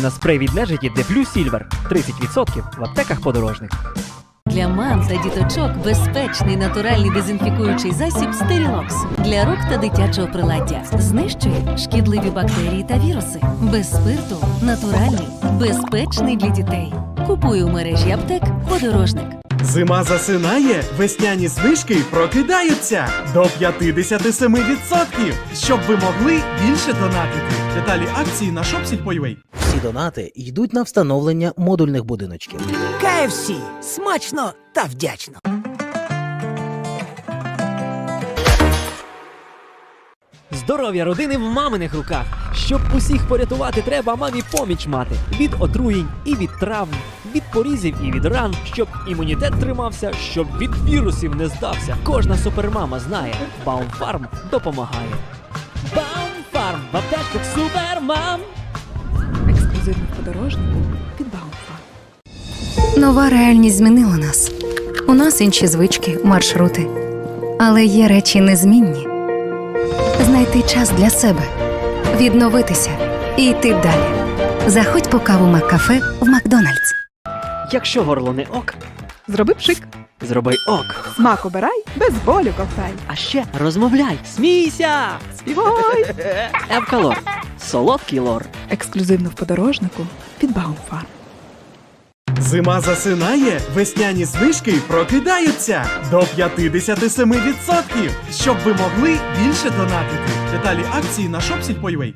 на спрей від нежиті Деплю Сільвер 30% в аптеках подорожник. Для мам та діточок безпечний натуральний дезінфікуючий засіб Стерілокс для рук та дитячого приладдя. Знищує шкідливі бактерії та віруси. Без спирту, натуральний, безпечний для дітей. Купуй у мережі аптек подорожник. Зима засинає, весняні знижки прокидаються до 57%, щоб ви могли більше донатити. Деталі акції на shopsіль.ua. Всі донати йдуть на встановлення модульних будиночків. KFC. смачно та вдячно. Здоров'я родини в маминих руках. Щоб усіх порятувати, треба мамі поміч мати від отруєнь і від травм, від порізів і від ран, щоб імунітет тримався, щоб від вірусів не здався. Кожна супермама знає, Баумфарм допомагає. Баумфарм в аптечках супермам. Ексклюзивно в подорожнику від Баумфа. Нова реальність змінила нас. У нас інші звички, маршрути. Але є речі незмінні. Знайти час для себе, відновитися і йти далі. Заходь по каву Маккафе в Макдональдс. Якщо горло не ок, Зроби пшик. зроби ок. Смак обирай, без болю ковтай. А ще розмовляй, смійся! Співай! Евкалор. Солодкий лор. Ексклюзивно в подорожнику від Баумфарм. Зима засинає, весняні знижки прокидаються до 57%, щоб ви могли більше донатити. Деталі акції на shopsіль.ua.